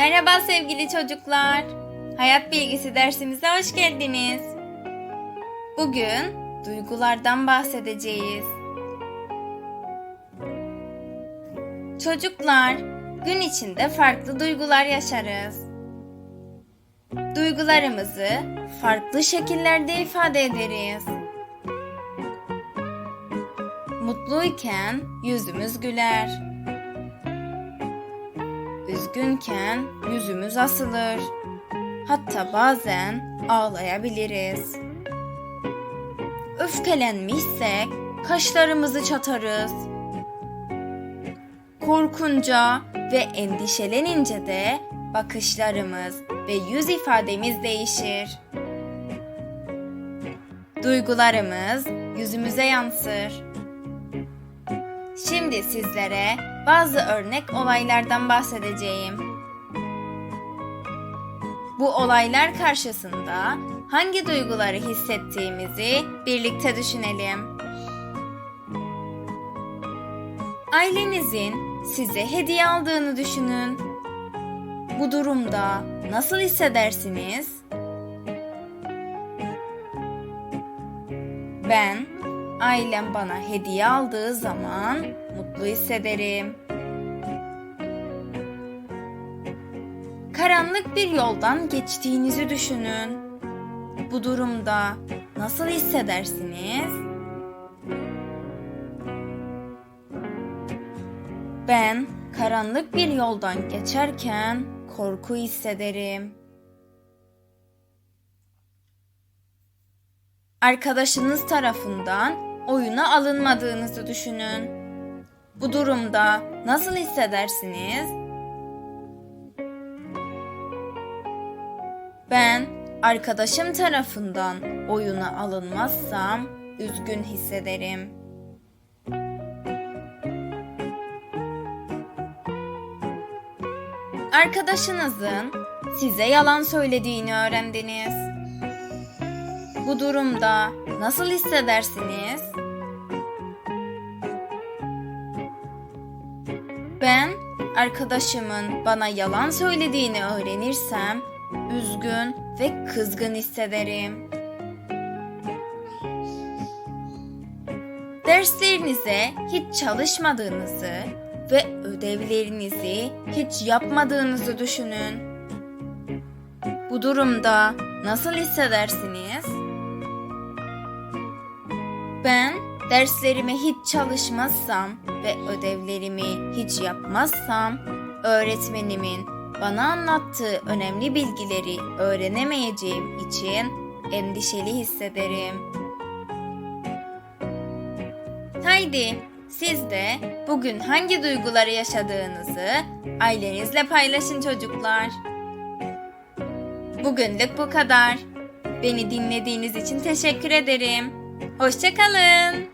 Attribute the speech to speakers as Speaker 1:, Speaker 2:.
Speaker 1: Merhaba sevgili çocuklar. Hayat bilgisi dersimize hoş geldiniz. Bugün duygulardan bahsedeceğiz. Çocuklar, gün içinde farklı duygular yaşarız. Duygularımızı farklı şekillerde ifade ederiz. Mutluyken yüzümüz güler. Üzgünken yüzümüz asılır. Hatta bazen ağlayabiliriz. Öfkelenmişsek kaşlarımızı çatarız. Korkunca ve endişelenince de bakışlarımız ve yüz ifademiz değişir. Duygularımız yüzümüze yansır. Şimdi sizlere bazı örnek olaylardan bahsedeceğim. Bu olaylar karşısında hangi duyguları hissettiğimizi birlikte düşünelim. Ailenizin size hediye aldığını düşünün. Bu durumda nasıl hissedersiniz? Ben ailem bana hediye aldığı zaman mutlu hissederim. Karanlık bir yoldan geçtiğinizi düşünün. Bu durumda nasıl hissedersiniz? Ben karanlık bir yoldan geçerken korku hissederim. Arkadaşınız tarafından oyuna alınmadığınızı düşünün. Bu durumda nasıl hissedersiniz? Ben arkadaşım tarafından oyuna alınmazsam üzgün hissederim. Arkadaşınızın size yalan söylediğini öğrendiniz. Bu durumda nasıl hissedersiniz? Ben arkadaşımın bana yalan söylediğini öğrenirsem üzgün ve kızgın hissederim. Derslerinize hiç çalışmadığınızı ve ödevlerinizi hiç yapmadığınızı düşünün. Bu durumda nasıl hissedersiniz? Ben derslerime hiç çalışmazsam ve ödevlerimi hiç yapmazsam öğretmenimin bana anlattığı önemli bilgileri öğrenemeyeceğim için endişeli hissederim. Haydi siz de bugün hangi duyguları yaşadığınızı ailenizle paylaşın çocuklar. Bugünlük bu kadar. Beni dinlediğiniz için teşekkür ederim. Hoşçakalın.